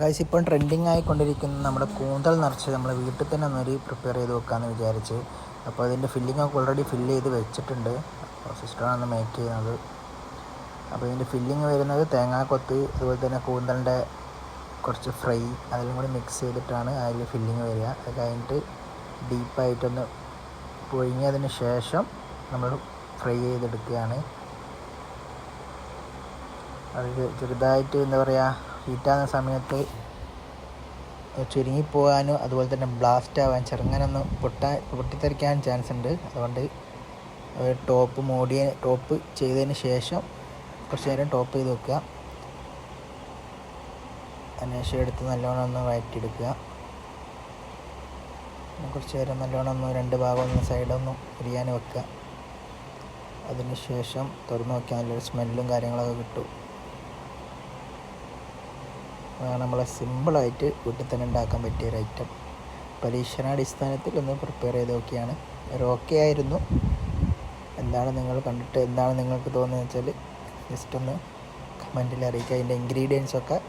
Guys ഇപ്പം trending ആയിക്കൊണ്ടിരിക്കുന്ന നമ്മുടെ കൂന്തൽ നിറച്ച് നമ്മൾ വീട്ടിൽ തന്നെ ഒന്നൊരു പ്രിപ്പയർ ചെയ്ത് വെക്കാമെന്ന് വിചാരിച്ച്. അപ്പോൾ അതിന്റെ ഫില്ലിംഗ് ഒക്കെ ഓൾറെഡി ഫില്ല് ചെയ്ത് വെച്ചിട്ടുണ്ട്. അപ്പോൾ സിസ്റ്ററാണ് മേക്ക് ചെയ്യുന്നത്. അപ്പോൾ ഇതിന്റെ ഫില്ലിങ് വരുന്നത് തേങ്ങാക്കൊത്ത് അതുപോലെ തന്നെ കൂന്തലിന്റെ കുറച്ച് ഫ്രൈ അതിലും കൂടി മിക്സ് ചെയ്തിട്ടാണ് അതിൽ ഫില്ലിങ് വരിക. അത് കഴിഞ്ഞിട്ട് ഡീപ്പായിട്ടൊന്ന് പൊഴിഞ്ഞതിന് ശേഷം നമ്മൾ ഫ്രൈ ചെയ്തെടുക്കുകയാണ്. അത് ചെറുതായിട്ട് എന്താ പറയുക ഹീറ്റാകുന്ന സമയത്ത് ചുരുങ്ങിപ്പോകാനും അതുപോലെ തന്നെ ബ്ലാസ്റ്റ് ആവാൻ ചെറുങ്ങനൊന്ന് പൊട്ടാൻ പൊട്ടിത്തെറിക്കാൻ ചാൻസ് ഉണ്ട്. അതുകൊണ്ട് ടോപ്പ് മോഡി ടോപ്പ് ചെയ്തതിന് ശേഷം കുറച്ച് നേരം ടോപ്പ് ചെയ്ത് വെക്കുക. അതിനുശേഷം എടുത്ത് നല്ലോണം ഒന്ന് വഴറ്റിയെടുക്കുക. കുറച്ച് നേരം നല്ലോണം ഒന്ന് രണ്ട് ഭാഗം ഒന്ന് സൈഡൊന്നും എരിയാൻ വെക്കുക. അതിന് ശേഷം തുറന്നു നോക്കിയാൽ നല്ലൊരു സ്മെല്ലും കാര്യങ്ങളൊക്കെ കിട്ടും. നമ്മളെ സിമ്പിളായിട്ട് വീട്ടിൽ തന്നെ ഉണ്ടാക്കാൻ പറ്റിയ ഒരു ഐറ്റം പരീക്ഷണാടിസ്ഥാനത്തിൽ ഒന്ന് പ്രിപ്പയർ ചെയ്ത് നോക്കിയാണ്. ഒരു ഓക്കെ ആയിരുന്നു. എന്താണ് നിങ്ങൾ കണ്ടിട്ട് എന്താണ് നിങ്ങൾക്ക് തോന്നുന്നത് വെച്ചാൽ ജസ്റ്റ് ഒന്ന് കമന്റിൽ അറിയിക്കുക. അതിന്റെ ഇൻഗ്രീഡിയൻസ് ഒക്കെ